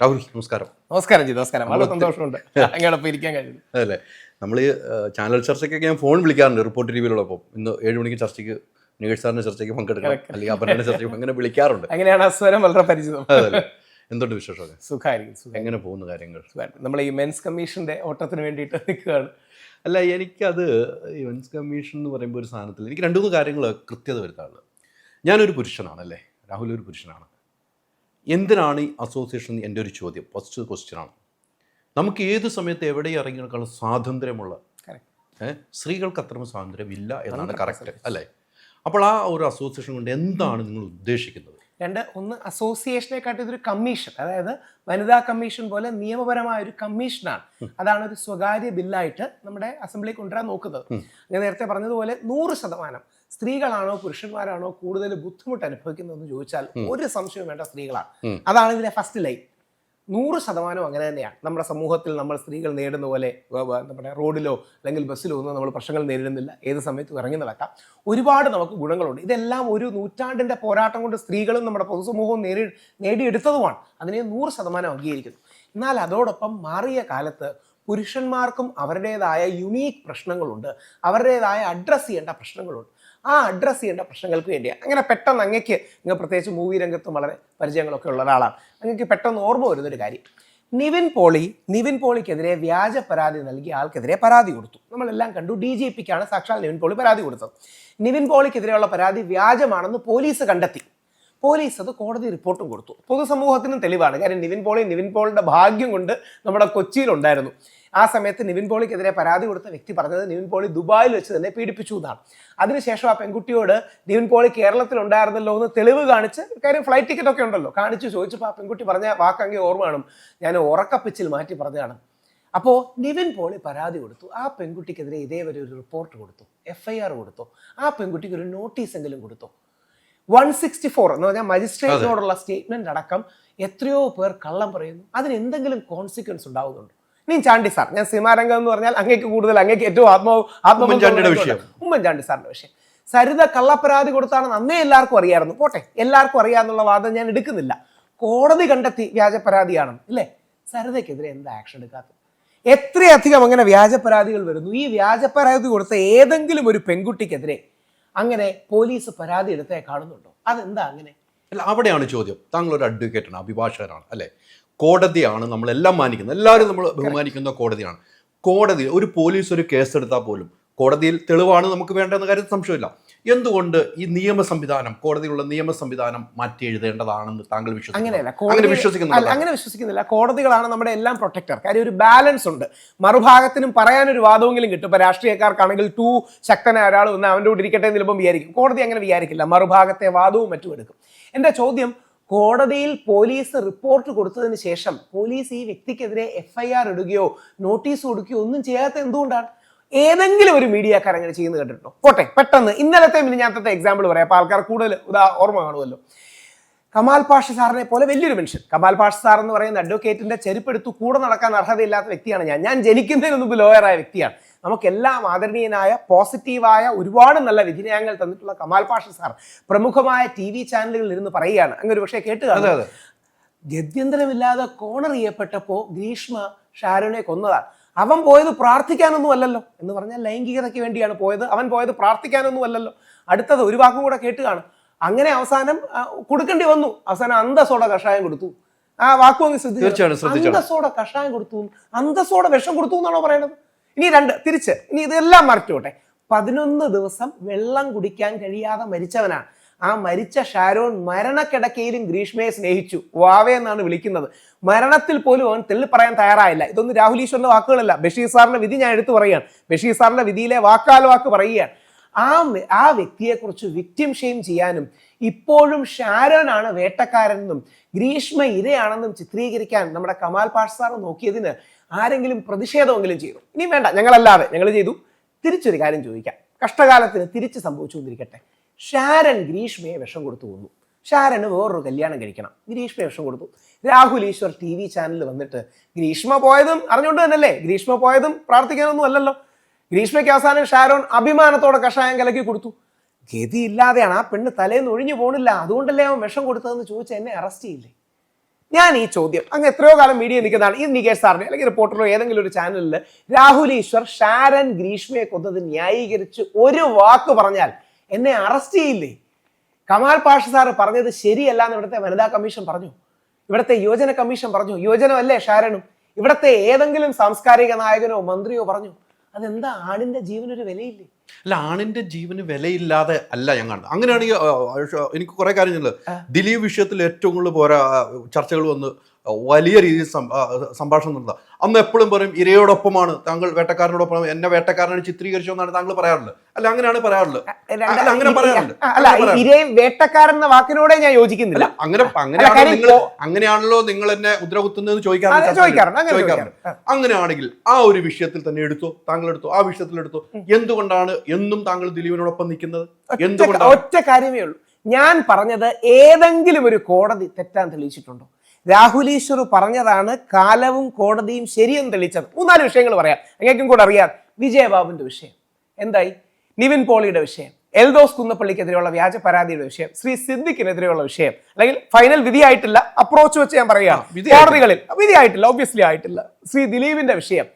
രാഹുൽ നമസ്കാരം. നമസ്കാരം ജി നമസ്കാരം. വളരെ സന്തോഷമുണ്ട്. അങ്ങോടൊപ്പം ഇരിക്കാൻ കഴിയും അതല്ലേ നമ്മൾ ഈ ചാനൽ ചർച്ചയ്ക്കൊക്കെ ഞാൻ ഫോൺ വിളിക്കാറുണ്ട് റിപ്പോർട്ട് ടി വിയിലുള്ളപ്പോൾ ഇന്ന് ഏഴ് മണിക്ക് ചർച്ചയ്ക്ക് നികേഷ് സാറിന്റെ ചർച്ചയ്ക്ക് പങ്കെടുക്കണം. അല്ലെങ്കിൽ അപർണയുടെ ചർച്ചയ്ക്ക് അങ്ങനെ വിളിക്കാറുണ്ട്. അങ്ങനെയാണ് അസ്വരം സ്വരം വളരെ പരിചിതം. അതല്ലേ എന്തുണ്ട് വിശേഷം സുഖമായിരിക്കും സുഖം എങ്ങനെ പോകുന്ന കാര്യങ്ങൾ? നമ്മൾ ഈ മെൻസ് കമ്മീഷന്റെ ഓട്ടത്തിന് വേണ്ടിയിട്ട് നിൽക്കുകയാണ്. അല്ല എനിക്കത് ഈ മെൻസ് കമ്മീഷൻ എന്ന് പറയുമ്പോൾ ഒരു സാധനത്തിൽ എനിക്ക് രണ്ടു മൂന്ന് കാര്യങ്ങൾ കൃത്യത വരുത്താറുള്ളത് ഞാനൊരു പുരുഷനാണ് അല്ലേ? രാഹുൽ ഒരു പുരുഷനാണ്. എന്തിനാണ് ഈ അസോസിയേഷൻ എന്റെ ഒരു ചോദ്യം? ഫസ്റ്റ് ക്വസ്റ്റ്യൻ ആണ്. നമുക്ക് ഏത് സമയത്ത് എവിടെ ഇറങ്ങിയെടുക്കാനുള്ള സ്വാതന്ത്ര്യമുള്ള Correct. ഏ, സ്ത്രീകൾക്ക് അത്രയും സ്വാതന്ത്ര്യം ഇല്ല എന്നാണ് കറക്റ്റ് അല്ലേ? അപ്പോൾ ആ ഒരു അസോസിയേഷൻ കൊണ്ട് എന്താണ് നിങ്ങൾ ഉദ്ദേശിക്കുന്നത്? രണ്ട് ഒന്ന് അസോസിയേഷനെക്കാട്ടി ഇതൊരു കമ്മീഷൻ അതായത് വനിതാ കമ്മീഷൻ പോലെ നിയമപരമായ ഒരു കമ്മീഷനാണ് അതാണ് ഒരു സ്വകാര്യ ബില്ലായിട്ട് നമ്മുടെ അസംബ്ലി കൊണ്ടുവരാൻ നോക്കുന്നത്. ഞാൻ നേരത്തെ പറഞ്ഞതുപോലെ നൂറ് ശതമാനം സ്ത്രീകളാണോ പുരുഷന്മാരാണോ കൂടുതൽ ബുദ്ധിമുട്ട് അനുഭവിക്കുന്നതെന്ന് ചോദിച്ചാൽ ഒരു സംശയവും വേണ്ട സ്ത്രീകളാണ്. അതാണ് ഇതിലെ ഫസ്റ്റ് ലൈൻ നൂറ് ശതമാനം അങ്ങനെ തന്നെയാണ്. നമ്മുടെ സമൂഹത്തിൽ നമ്മൾ സ്ത്രീകൾ നേരിടുന്ന പോലെ നമ്മുടെ റോഡിലോ അല്ലെങ്കിൽ ബസ്സിലോ ഒന്നും നമ്മൾ പ്രശ്നങ്ങൾ നേരിടുന്നില്ല. ഏത് സമയത്തും ഇറങ്ങി നടക്കാം. ഒരുപാട് നമുക്ക് ഗുണങ്ങളുണ്ട്. ഇതെല്ലാം ഒരു നൂറ്റാണ്ടിന്റെ പോരാട്ടം കൊണ്ട് സ്ത്രീകളും നമ്മുടെ പൊതുസമൂഹവും നേടി നേടിയെടുത്തതുമാണ്. അതിനെ നൂറ് ശതമാനം അംഗീകരിക്കുന്നു. എന്നാൽ അതോടൊപ്പം മാറിയ കാലത്ത് പുരുഷന്മാർക്കും അവരുടേതായ യുണീക്ക് പ്രശ്നങ്ങളുണ്ട്. അവരുടേതായ അഡ്രസ്സ് ചെയ്യേണ്ട പ്രശ്നങ്ങളുണ്ട്. ആ അഡ്രസ്സ് ചെയ്യേണ്ട പ്രശ്നങ്ങൾക്ക് വേണ്ടിയാണ് അങ്ങനെ പെട്ടെന്ന് അങ്ങക്ക് നിങ്ങൾ പ്രത്യേകിച്ച് മൂവി രംഗത്തും വളരെ പരിചയങ്ങളൊക്കെ ഉള്ള ഒരാളാണ്. അങ്ങക്ക് പെട്ടെന്ന് ഓർമ്മ വരുന്നൊരു കാര്യം. നിവിൻ പോളി നിവിൻ പോളിക്കെതിരെ വ്യാജ പരാതി നൽകി ആൾക്കെതിരെ പരാതി കൊടുത്തു. നമ്മളെല്ലാം കണ്ടു. ഡി ജി പിക്കാണ് സാക്ഷാൽ നിവിൻ പോളി പരാതി കൊടുത്തത്. നിവിൻ പോളിക്കെതിരെയുള്ള പരാതി വ്യാജമാണെന്ന് പോലീസ് കണ്ടെത്തി. പോലീസ് അത് കോടതി റിപ്പോർട്ടും കൊടുത്തു. പൊതുസമൂഹത്തിനും തെളിവാണ്. കാര്യം നിവിൻ പോളി നിവിൻ പോളിന്റെ ഭാഗ്യം കൊണ്ട് നമ്മുടെ കൊച്ചിയിലുണ്ടായിരുന്നു ആ സമയത്ത് നിവിൻ പോളിക്കെതിരെ പരാതി കൊടുത്ത വ്യക്തി പറഞ്ഞത് നിവിൻ പോളി ദുബായിൽ വെച്ച് തന്നെ പീഡിപ്പിച്ചു എന്നാണ്. അതിനുശേഷം ആ പെൺകുട്ടിയോട് നിവിൻ പോളി കേരളത്തിൽ ഉണ്ടായിരുന്നല്ലോ എന്ന് തെളിവ് കാണിച്ച് കാര്യം ഫ്ലൈറ്റ് ടിക്കറ്റ് ഒക്കെ ഉണ്ടല്ലോ കാണിച്ച് ചോദിച്ചപ്പോൾ ആ പെൺകുട്ടി പറഞ്ഞ വാക്കങ്ങി ഓർമ്മ കാണും. ഞാൻ ഉറക്കപ്പിച്ചിൽ മാറ്റി പറഞ്ഞതാണ്. അപ്പോൾ നിവിൻ പോളി പരാതി കൊടുത്തു. ആ പെൺകുട്ടിക്കെതിരെ ഇതേവരെ ഒരു റിപ്പോർട്ട് കൊടുത്തു. എഫ് കൊടുത്തു. ആ പെൺകുട്ടിക്ക് ഒരു നോട്ടീസെങ്കിലും കൊടുത്തു. വൺ സിക്സ്റ്റി ഫോർ എന്ന് പറഞ്ഞാൽ മജിസ്ട്രേറ്റിനോടുള്ള സ്റ്റേറ്റ്മെന്റ് അടക്കം എത്രയോ പേർ കള്ളം പറയുന്നു. അതിന് എന്തെങ്കിലും കോൺസിക്വൻസ് ഉണ്ടാവുന്നുണ്ട്? ഇനി ചാണ്ടി സാർ ഞാൻ സിമാരംഗം എന്ന് പറഞ്ഞാൽ അങ്ങേക്ക് കൂടുതൽ അങ്ങേക്ക് ഏറ്റവും ആത്മ ആത്മബന്ധം വിഷയം. ഉമ്മൻചാണ്ടി സാറിന്റെ വിഷയം. സരിത കള്ളപ്പരാതി കൊടുത്താണെന്ന് അന്നേ എല്ലാവർക്കും അറിയായിരുന്നു. പോട്ടെ എല്ലാവർക്കും അറിയാന്നുള്ള വാദം ഞാൻ എടുക്കുന്നില്ല. കോടതി കണ്ടെത്തി വ്യാജ പരാതിയാണ് ഇല്ലേ? സരിതയ്ക്കെതിരെ എന്താ ആക്ഷൻ എടുക്കാത്തത്? എത്രയധികം അങ്ങനെ വ്യാജ പരാതികൾ വരുന്നു? ഈ വ്യാജ പരാതി കൊടുത്ത ഏതെങ്കിലും ഒരു പെൺകുട്ടിക്കെതിരെ അങ്ങനെ പോലീസ് പരാതി എടുത്തേ കാണുന്നുണ്ടോ? അതെന്താ അങ്ങനെ? അല്ല അവിടെയാണ് ചോദ്യം. താങ്കൾ ഒരു അഡ്വക്കേറ്റാണ് അഭിഭാഷകനാണ് അല്ലേ? കോടതിയാണ് നമ്മളെല്ലാം മാനിക്കുന്നത്. എല്ലാവരും നമ്മൾ ബഹുമാനിക്കുന്ന കോടതിയാണ്. കോടതി ഒരു പോലീസ് ഒരു കേസ് എടുത്താൽ പോലും കോടതിയിൽ തെളിവാണ് നമുക്ക് വേണ്ടെന്ന കാര്യത്തിൽ സംശയമില്ല. എന്തുകൊണ്ട് ഈ നിയമ സംവിധാനം കോടതിയിലുള്ള നിയമ സംവിധാനം മാറ്റി എഴുതേണ്ടതാണെന്ന് താങ്കൾ അങ്ങനെയല്ല. അങ്ങനെ വിശ്വസിക്കുന്നില്ല അങ്ങനെ വിശ്വസിക്കുന്നില്ല. കോടതികളാണ് നമ്മുടെ എല്ലാം പ്രൊട്ടക്ടർ കാര്യം ഒരു ബാലൻസ് ഉണ്ട്. മറുഭാഗത്തിനും പറയാനൊരു വാദമെങ്കിലും കിട്ടും. ഇപ്പൊ രാഷ്ട്രീയക്കാർക്കാണെങ്കിൽ ടു ശക്തനായ ഒരാൾ വന്ന് അവന്റെ കൂടെ ഇരിക്കട്ടെ എന്ന് ചിലപ്പം വിചാരിക്കും. കോടതി അങ്ങനെ വിചാരിക്കില്ല. മറുഭാഗത്തെ വാദവും മറ്റും എടുക്കും. എന്റെ ചോദ്യം കോടതിയിൽ പോലീസ് റിപ്പോർട്ട് കൊടുത്തതിന് ശേഷം പോലീസ് ഈ വ്യക്തിക്കെതിരെ എഫ്ഐആർ ഇടുകയോ നോട്ടീസ് കൊടുക്കുകയോ ഒന്നും ചെയ്യാത്ത എന്തുകൊണ്ടാണ്? ഏതെങ്കിലും ഒരു മീഡിയക്കാർ അങ്ങനെ ചെയ്യുന്നത് കണ്ടിട്ടുണ്ടോ പോട്ടെ പെട്ടെന്ന്. ഇന്നലത്തെ മിനിഞ്ഞാത്തത്തെ എക്സാമ്പിൾ പറയാം. അപ്പോൾ ആൾക്കാർ കൂടുതൽ ഉദാ ഓർമ്മ കാണുമല്ലോ. കമാൽ പാഷ സാറിനെ പോലെ വലിയൊരു മനുഷ്യൻ. കമാൽ പാഷ സാർ എന്ന് പറയുന്ന അഡ്വക്കേറ്റിന്റെ ചെരുപ്പെടുത്തു കൂടെ നടക്കാൻ അർഹതയില്ലാത്ത വ്യക്തിയാണ് ഞാൻ. ഞാൻ ജനിക്കുന്നതിന് മുമ്പ് ലോയറായ വ്യക്തിയാണ്. നമുക്കെല്ലാം ആദരണീയനായ പോസിറ്റീവായ ഒരുപാട് നല്ല വിധിന്യായങ്ങൾ തന്നിട്ടുള്ള കമാൽ പാഷ സാർ പ്രമുഖമായ ടി വി ചാനലുകളിൽ ഇരുന്ന് പറയുകയാണ്. അങ്ങനെ ഒരു പക്ഷേ കേട്ട് അതെ അതെ. ഗത്യന്തരമില്ലാതെ കോണർ ചെയ്യപ്പെട്ടപ്പോൾ ഗ്രീഷ്മ ഷാരോനെ കൊന്നതാണ്. അവൻ പോയത് പ്രാർത്ഥിക്കാനൊന്നും അല്ലല്ലോ എന്ന് പറഞ്ഞാൽ ലൈംഗികതയ്ക്ക് വേണ്ടിയാണ് പോയത്. അവൻ പോയത് പ്രാർത്ഥിക്കാനൊന്നും അല്ലല്ലോ. അടുത്തത് ഒരു വാക്കും കൂടെ കേട്ടുകയാണ് അങ്ങനെ അവസാനം കൊടുക്കേണ്ടി വന്നു. അവസാനം അന്തസ്സോടെ കഷായം കൊടുത്തു. ആ വാക്കും അങ്ങ് ശ്രദ്ധിച്ചു? അന്തസ്സോടെ കഷായം കൊടുത്തു. അന്തസ്സോടെ വിഷം കൊടുത്തു എന്നാണോ പറയണത്? ഇനി രണ്ട് തിരിച്ച്. ഇനി ഇതെല്ലാം മറച്ചോട്ടെ. പതിനൊന്ന് ദിവസം വെള്ളം കുടിക്കാൻ കഴിയാതെ മരിച്ചവനാണ്. ആ മരിച്ച ഷാരോൺ മരണക്കിടക്കയിലും ഗ്രീഷ്മയെ സ്നേഹിച്ചു. വാവേ എന്നാണ് വിളിക്കുന്നത്. മരണത്തിൽ പോലും അവൻ തെള്ളി പറയാൻ തയ്യാറായില്ല. ഇതൊന്നും രാഹുൽ ഈശ്വറിന്റെ വാക്കുകളല്ല. ബഷീർ സാറിന്റെ വിധി ഞാൻ എടുത്തു പറയുകയാണ്. ബഷീർ സാറിന്റെ വിധിയിലെ വാക്കാൽ വാക്ക് പറയുകയാണ്. ആ ആ വ്യക്തിയെക്കുറിച്ച് വിക്ടിം ഷെയിം ചെയ്യാനും ഇപ്പോഴും ഷാരോനാണ് വേട്ടക്കാരനെന്നും ഗ്രീഷ്മ ഇരയാണെന്നും ചിത്രീകരിക്കാൻ നമ്മുടെ കമാൽ പാഷ് സാർ നോക്കിയതിന് ആരെങ്കിലും പ്രതിഷേധമെങ്കിലും ചെയ്തു. ഇനി വേണ്ട. ഞങ്ങളല്ലാതെ ഞങ്ങൾ ചെയ്തു. തിരിച്ചൊരു കാര്യം ചോദിക്കാം. കഷ്ടകാലത്തിന് തിരിച്ച് സംഭവിച്ചു എന്നിരിക്കട്ടെ ഷാരൻ ഗ്രീഷ്മയെ വിഷം കൊടുത്തു കൊന്നു. ഷാരന് വേറൊരു കല്യാണം കഴിക്കണം. ഗ്രീഷ്മയെ വിഷം കൊടുത്തു. രാഹുൽ ഈശ്വർ ടി വി ചാനലിൽ വന്നിട്ട് ഗ്രീഷ്മ പോയതും അറിഞ്ഞുകൊണ്ട് തന്നെയല്ലേ? ഗ്രീഷ്മ പോയതും പ്രാർത്ഥിക്കാനൊന്നും അല്ലല്ലോ. ഗ്രീഷ്മയ്ക്ക് അവസാനം ഷാരോൺ അഭിമാനത്തോടെ കഷായം കലക്കി കൊടുത്തു. ഗതി ഇല്ലാതെയാണ് ആ പെണ്ണ് തലേന്ന് ഒഴിഞ്ഞു പോണില്ല. അതുകൊണ്ടല്ലേ അവൻ വിഷം കൊടുത്തതെന്ന് ചോദിച്ച എന്നെ അറസ്റ്റ് ചെയ്യില്ലേ? ഞാൻ ഈ ചോദ്യം അങ്ങ് എത്രയോ കാലം മീഡിയ നിൽക്കുന്നതാണ്. ഈ നികേഷ് സാറിനെ അല്ലെങ്കിൽ റിപ്പോർട്ടറോ ഏതെങ്കിലും ഒരു ചാനലിൽ രാഹുൽ ഈശ്വർ ഷാരൻ ഗ്രീഷ്മയെ കൊന്നത് ന്യായീകരിച്ച് ഒരു വാക്ക് പറഞ്ഞാൽ എന്നെ അറസ്റ്റ് ചെയ്യില്ലേ? കമാൽ പാഷ സാറ് പറഞ്ഞത് ശരിയല്ല എന്ന് ഇവിടുത്തെ വനിതാ കമ്മീഷൻ പറഞ്ഞു. ഇവിടുത്തെ യുവജന കമ്മീഷൻ പറഞ്ഞു. യുവജനമല്ലേ ഷാരനും? ഇവിടുത്തെ ഏതെങ്കിലും സാംസ്കാരിക നായകനോ മന്ത്രിയോ പറഞ്ഞു. അതെന്താ ആണിന്റെ ജീവനൊരു വിലയില്ലേ? അല്ല ആണിന്റെ ജീവന് വിലയില്ലാതെ അല്ല ഞാൻ കാണുന്നത്. അങ്ങനെയാണെങ്കിൽ എനിക്ക് കുറെ കാര്യങ്ങളുണ്ട്. ദിലീപ് വിഷയത്തിൽ ഏറ്റവും കൂടുതൽ പോരാ ചർച്ചകൾ വന്ന് വലിയ രീതിയിൽ സംഭാഷണം നടത്തുക. അന്ന് എപ്പോഴും പറയും ഇരയോടൊപ്പമാണ്. താങ്കൾ വേട്ടക്കാരനോടൊപ്പം എന്നെ വേട്ടക്കാരനെ ചിത്രീകരിച്ചു എന്നാണ് താങ്കൾ പറയാറുള്ളത്. അല്ല അങ്ങനെയാണ് പറയാറുള്ളത്. അല്ല അങ്ങനെ പറയാറുണ്ട്. അല്ല ഇരയും വേട്ടക്കാരൻ എന്ന വാക്കിനോടെ ഞാൻ യോജിക്കുന്നില്ല. അങ്ങനെ അങ്ങനെയാണോ നിങ്ങൾ അങ്ങനെയാണല്ലോ നിങ്ങൾ എന്നെ ഉദ്രകുത്തുന്നതെന്ന് ചോദിക്കാറുണ്ട് ചോദിക്കാറുണ്ട്, അങ്ങനെ ചോദിക്കാറുണ്ട്. ചോദിക്കാറുണ്ട്. അങ്ങനെയാണെങ്കിൽ ആ ഒരു വിഷയത്തിൽ തന്നെ എടുത്തു താങ്കൾ എടുത്തു ആ വിഷയത്തിൽ എടുത്തു. എന്തുകൊണ്ടാണ് എന്നും താങ്കൾ ദിലീപിനോടൊപ്പം നിൽക്കുന്നത്? എന്തുകൊണ്ടാണ്? ഒറ്റ കാര്യമേ ഉള്ളൂ. ഞാൻ പറഞ്ഞത് ഏതെങ്കിലും ഒരു കോടതി തെറ്റാൻ തെളിയിച്ചിട്ടുണ്ടോ? രാഹുൽ ഈശ്വർ പറഞ്ഞതാണ് കാലവും കോടതിയും ശരിയെന്ന് തെളിയിച്ചത്. മൂന്നാൽ വിഷയങ്ങൾ പറയാം. അങ്ങേക്കും കൂടെ അറിയാം വിജയബാബുവിന്റെ വിഷയം. എന്തായി? നിവിൻ പോളിയുടെ വിഷയം. എൽദോസ് കുന്നപ്പള്ളിക്കെതിരെയുള്ള വ്യാജ പരാതിയുടെ വിഷയം. ശ്രീ സിദ്ദിഖിനെതിരെയുള്ള വിഷയം. അല്ലെങ്കിൽ ഫൈനൽ വിധിയായിട്ടില്ല. അപ്രോച്ച് വെച്ച് ഞാൻ പറയുകയാണ്. കോടതികളിൽ. വിധിയായിട്ടില്ല ഒബ്വിയസ്ലി ആയിട്ടില്ല. ശ്രീ ദിലീപിന്റെ വിഷയം.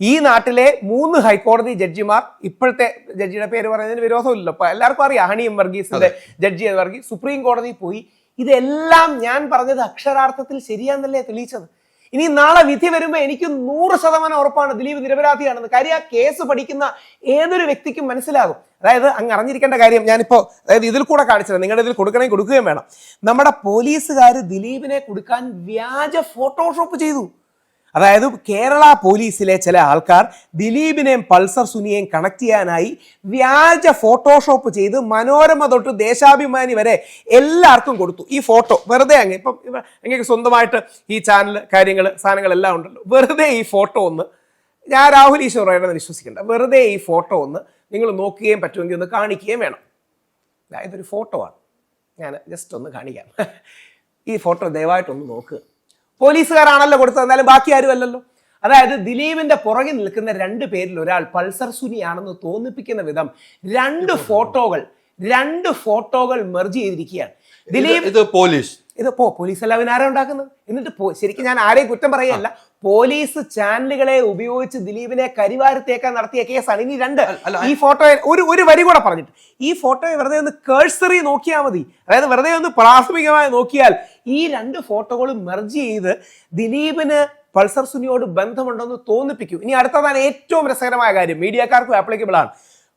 ഈ നാട്ടിലെ മൂന്ന് ഹൈക്കോടതി ജഡ്ജിമാർ ഇപ്പോഴത്തെ ജഡ്ജിയുടെ പേര് പറയുന്നതിന് വിരോധമില്ലല്ലോ. എല്ലാവർക്കും അറിയാം ഹണിയും വർഗീസിന്റെ ജഡ്ജി വർഗീസ് സുപ്രീം കോടതി പോയി ഇതെല്ലാം ഞാൻ പറഞ്ഞത് അക്ഷരാർത്ഥത്തിൽ ശരിയാന്നല്ലേ തെളിയിച്ചത്? ഇനി നാളെ വിധി വരുമ്പോൾ എനിക്ക് നൂറ് ശതമാനം ഉറപ്പാണ് ദിലീപ് നിരപരാധിയാണെന്ന്. കാര്യം ആ കേസ് പഠിക്കുന്ന ഏതൊരു വ്യക്തിക്കും മനസ്സിലാകും. അതായത് അങ്ങ് അറിഞ്ഞിരിക്കേണ്ട കാര്യം ഞാനിപ്പോ അതായത് ഇതിൽ കൂടെ കാണിച്ചത് നിങ്ങളുടെ ഇതിൽ കൊടുക്കണമെങ്കിൽ കൊടുക്കുകയും വേണം. നമ്മുടെ പോലീസുകാർ ദിലീപിനെ കൊടുക്കാൻ വ്യാജ ഫോട്ടോഷോപ്പ് ചെയ്തു. അതായത് കേരള പോലീസിലെ ചില ആൾക്കാർ ദിലീപിനെയും പൾസർ സുനിയെയും കണക്ട് ചെയ്യാനായി വ്യാജ ഫോട്ടോഷോപ്പ് ചെയ്ത് മനോരമ തൊട്ട് ദേശാഭിമാനി വരെ എല്ലാവർക്കും കൊടുത്തു. ഈ ഫോട്ടോ വെറുതെ അങ്ങ് ഇപ്പം അങ്ങേക്ക് സ്വന്തമായിട്ട് ഈ ചാനൽ കാര്യങ്ങൾ സാധനങ്ങളെല്ലാം ഉണ്ടല്ലോ. വെറുതെ ഈ ഫോട്ടോ ഒന്ന് ഞാൻ രാഹുൽ ഈശ്വറേണെന്ന് വിശ്വസിക്കേണ്ട. വെറുതെ ഈ ഫോട്ടോ ഒന്ന് നിങ്ങൾ നോക്കുകയും പറ്റുമെങ്കിൽ ഒന്ന് കാണിക്കുകയും വേണം. ഇതൊരു ഫോട്ടോ ആണ്. ഞാൻ ജസ്റ്റ് ഒന്ന് കാണിക്കാം. ഈ ഫോട്ടോ ദയവായിട്ടൊന്ന് നോക്കുക പോലീസുകാരാണല്ലോ കൊടുത്തത് എന്നാലും ബാക്കി ആരും അല്ലല്ലോ അതായത് ദിലീപിന്റെ പുറകിൽ നിൽക്കുന്ന രണ്ട് പേരിൽ ഒരാൾ പൾസർ സുനിയാണെന്ന് തോന്നിപ്പിക്കുന്ന വിധം രണ്ട് ഫോട്ടോകൾ രണ്ട് ഫോട്ടോകൾ മെർജ് ചെയ്തിരിക്കുകയാണ്. ദിലീപ് ഇത് ഇത് പോലീസ്. ഇത് പോ പോലീസ് അല്ല ആരാ ഉണ്ടാക്കുന്നത്? എന്നിട്ട് പോ- ശരിക്കും ഞാൻ ആരെയും കുറ്റം പറയല്ല പോലീസ് ചാനലുകളെ ഉപയോഗിച്ച് ദിലീപിനെ കരിവാരത്തേക്കാൻ നടത്തിയ കേസാണ്. ഇനി രണ്ട്. ഈ ഫോട്ടോ ഒരു ഒരു വരി കൂടെ പറഞ്ഞിട്ട്. ഈ ഫോട്ടോയെ വെറുതെ ഒന്ന് കേഴ്സറി നോക്കിയാൽ മതി. അതായത് വെറുതെ ഒന്ന് പ്രാഥമികമായി നോക്കിയാൽ ഈ രണ്ട് ഫോട്ടോകളും മെർജ് ചെയ്ത് ദിലീപിന് പൾസർ സുനിയോട് ബന്ധമുണ്ടെന്ന് തോന്നിപ്പിക്കും. ഇനി അടുത്തതാണ് ഏറ്റവും രസകരമായ കാര്യം. മീഡിയക്കാർക്കും ആപ്ലിക്കബിൾ ആണ്.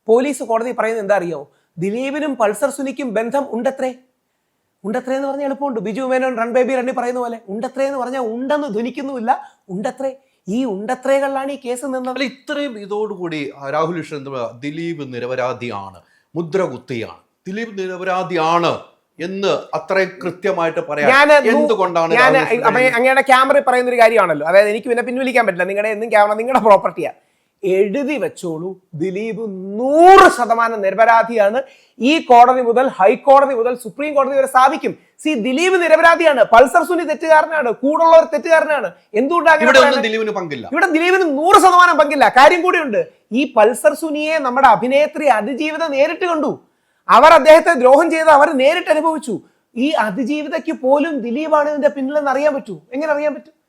പോലീസ് കോടതി പറയുന്നത് എന്താ അറിയോ? ദിലീപിനും പൾസർ സുനിക്കും ബന്ധം ഉണ്ടത്രേ? ഉണ്ടത്രേ എന്ന് പറഞ്ഞാൽ എളുപ്പമുണ്ട്. ബിജു മേനോൻ റൺ ബേബി റണ്ണി പറയുന്ന പോലെ ഉണ്ടത്രേ എന്ന് പറഞ്ഞാൽ ഉണ്ടെന്ന് ധ്വനിക്കുന്നുമില്ല. ഉണ്ടത്രേ. ഈ ഉണ്ടത്രേകളിലാണ് ഈ കേസ് നിന്നത്. അല്ല ഇത്രയും ഇതോടുകൂടി രാഹുൽ ഈശ്വരൻ എന്താ പറയുക, ദിലീപ് നിരപരാധിയാണ്. മുദ്ര കുത്തിയാണ്. ദിലീപ് നിരപരാധിയാണ് എന്ന് അത്രയും കൃത്യമായിട്ട് പറയാം. എന്തുകൊണ്ടാണ് ഞാൻ അങ്ങയുടെ ക്യാമറയിൽ പറയുന്ന ഒരു കാര്യമാണല്ലോ. അതായത് എനിക്ക് പിന്നെ പിൻവലിക്കാൻ പറ്റില്ല. നിങ്ങളുടെ എന്നും ക്യാമറ നിങ്ങളുടെ പ്രോപ്പർട്ടിയാണ് എഴുതി വെച്ചോളൂ. ദിലീപ് നൂറ് ശതമാനം നിരപരാധിയാണ്. ഈ കോടതി മുതൽ ഹൈക്കോടതി മുതൽ സുപ്രീം കോടതി വരെ സ്ഥാപിക്കും സി ദിലീപ് നിരപരാധിയാണ്. പൾസർ സുനി തെറ്റുകാരനാണ്. കൂടുള്ളവർ തെറ്റുകാരനാണ്. എന്തുകൊണ്ടാണ്? ദിലീപിന് പങ്കില്ല. ഇവിടെ ദിലീപിന് നൂറ് ശതമാനം പങ്കില്ല. കാര്യം കൂടിയുണ്ട്. ഈ പൾസർ സുനിയെ നമ്മുടെ അഭിനേത്രി അതിജീവിതം നേരിട്ട് കണ്ടു. അവർ അദ്ദേഹത്തെ ദ്രോഹം ചെയ്ത് അവർ നേരിട്ട് അനുഭവിച്ചു. ഈ അതിജീവിതയ്ക്ക് പോലും ദിലീപാണ് ഇതിന്റെ പിന്നിലെന്ന് അറിയാൻ പറ്റൂ. എങ്ങനെ അറിയാൻ പറ്റും?